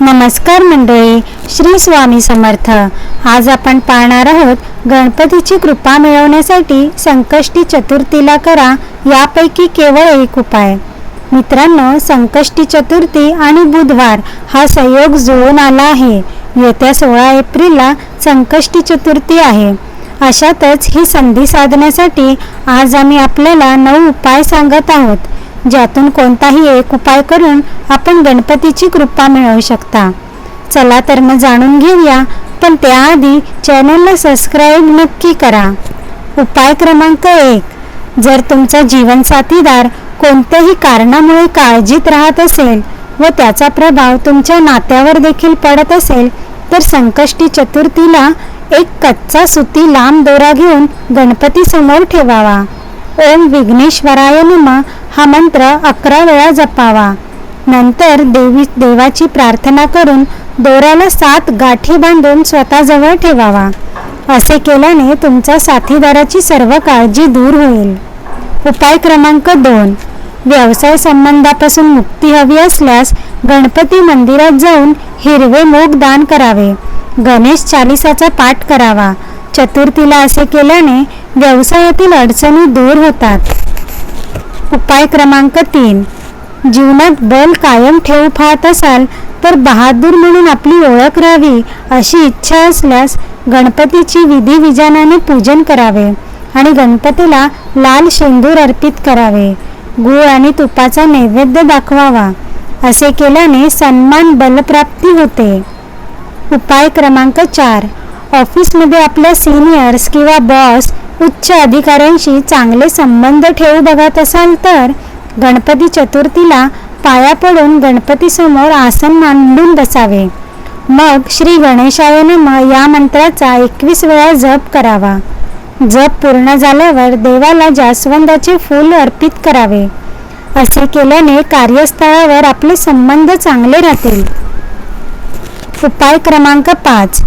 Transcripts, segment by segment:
नमस्कार मंडळी श्री स्वामी समर्थ. आज आपण पाहणार आहोत गणपतीची कृपा मिळवण्यासाठी संकष्टी चतुर्थीला करा यापैकी केवळ एक उपाय. मित्रांनो संकष्टी चतुर्थी आणि बुधवार हा संयोग जुळून आला आहे. येत्या सोळा एप्रिलला संकष्टी चतुर्थी आहे. अशातच ही संधी साधण्यासाठी आज आम्ही आपल्याला नऊ उपाय सांगत आहोत. ज्यातून कोणताही एक उपाय करून आपण गणपतीची कृपा मिळवू शकता. चला तर मग जाणून घेऊया पण त्याआधी चॅनलला सबस्क्राईब नक्की करा. उपाय क्रमांक एक. जर तुमचा जीवनसाथीदार कोणत्याही कारणामुळे काळजीत राहत असेल व त्याचा प्रभाव तुमच्या नात्यावर देखील पडत असेल तर संकष्टी चतुर्थीला एक कच्चा सुती लांब दोरा घेऊन गणपती समोर ठेवावा. ओम विघ्नेश्वराय नम. हा मंत्र अकरा वेळा जपावा. नंतर देवी देवाची प्रार्थना करून दोऱ्याला सात गाठी बांधून स्वतःजवळ ठेवावा. असे केल्याने तुमच्या साथीदाराची सर्व काळजी दूर होईल. उपाय क्रमांक दोन. व्यवसाय संबंधापासून मुक्ती हवी असल्यास गणपती मंदिरात जाऊन हिरवे मोग दान करावे. गणेश चालिसाचा पाठ करावा. चतुर्थीला असे केल्याने व्यवसायातील अडचणी दूर होतात. उपाय क्रमांक तीन. जीवनात बल कायम ठेवू पाहत असाल तर बहादूर म्हणून आपली ओळख राहावी अशी इच्छा असल्यास गणपतीची विधी विजानाने पूजन करावे आणि गणपतीला लाल शेंदूर अर्पित करावे. गुळ आणि तुपाचा नैवेद्य दाखवावा असे केल्याने सन्मान बलप्राप्ती होते. उपाय क्रमांक चार. ऑफिसमध्ये आपल्या सिनियर्स किंवा बॉस उच्च अधिकाऱ्यांशी चांगले संबंध ठेवू बघत असाल तर गणपती चतुर्थीला पाया पडून गणपतीसमोर आसन मांडून बसावे. मग श्री गणेशाय नम या मंत्राचा एकवीस वेळा जप करावा. जप पूर्ण झाल्यावर देवाला जास्वंदाचे फूल अर्पित करावे. असे केल्याने कार्यस्थळावर आपले संबंध चांगले राहतील. उपाय क्रमांक पाच.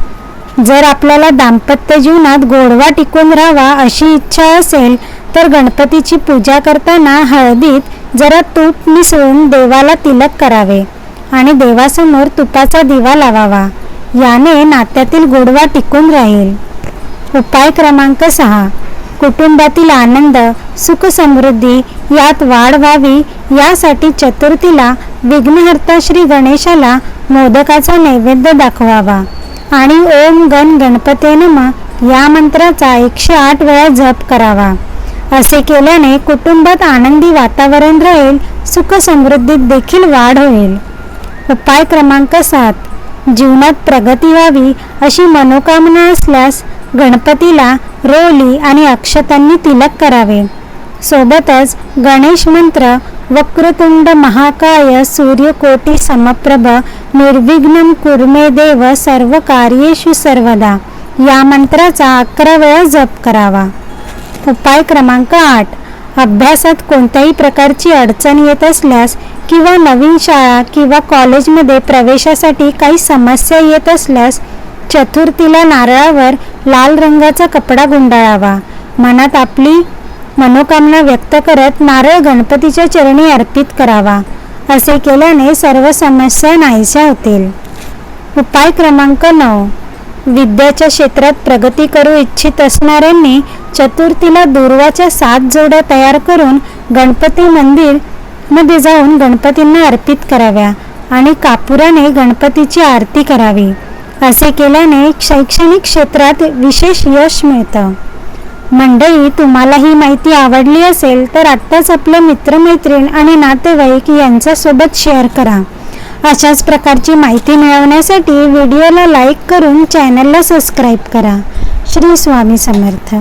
जर आपल्याला दाम्पत्य जीवनात गोडवा टिकून राहावा अशी इच्छा असेल तर गणपतीची पूजा करताना हळदीत जरा तूप मिसळून देवाला तिलक करावे आणि देवासमोर तुपाचा दिवा लावावा. याने नात्यातील गोडवा टिकून राहील. उपाय क्रमांक सहा. कुटुंबातील आनंद सुखसमृद्धी यात वाढ व्हावी यासाठी चतुर्थीला विघ्नहर्ता श्री गणेशाला मोदकाचा नैवेद्य दाखवावा. आणि ओम गण गणपते नम या मंत्राचा एकशे आठ वेळा जप करावा. असे केल्याने कुटुंबात आनंदी वातावरण राहील सुखसमृद्धीत देखील वाढ होईल. उपाय क्रमांक सात. जीवनात प्रगती व्हावी अशी मनोकामना असल्यास गणपतीला रोली आणि अक्षतांनी तिलक करावे. सोबतच गणेश मंत्र वक्रतुंड महाकाय सूर्यकोटी समप्रभ निर्विघ्नं कुर्मे देव सर्व कार्येषु सर्वदा. या मंत्राचा अकरा वेळा जप करावा. उपाय क्रमांक आठ. अभ्यासात कोणत्याही प्रकारची अडचण येत असल्यास किंवा नवीन शाळा किंवा कॉलेजमध्ये प्रवेशासाठी काही समस्या येत असल्यास चतुर्थीला नारळावर लाल रंगाचा कपडा गुंडाळावा. मनात आपली मनोकामना व्यक्त करत नारळ गणपतीच्या चरणी अर्पित करावा असे केल्याने सर्व समस्या नाहीशा होतील. उपाय क्रमांक नऊ. विद्याच्या क्षेत्रात प्रगती करू इच्छित असणाऱ्यांनी चतुर्थीला दुर्वाच्या सात जोड्या तयार करून गणपती मंदिरमध्ये जाऊन गणपतींना अर्पित कराव्या आणि कापुराने गणपतीची आरती करावी असे केल्याने शैक्षणिक क्षेत्रात विशेष यश मिळतं. मंडळी तुम्हाला ही माहिती आवडली असेल तर आत्ताच आपल्या मित्रमैत्रीण आणि नातेवाईक यांच्यासोबत शेअर करा. अशाच प्रकारची माहिती मिळवण्यासाठी व्हिडिओला लाईक करून चॅनलला सबस्क्राईब करा. श्री स्वामी समर्थ.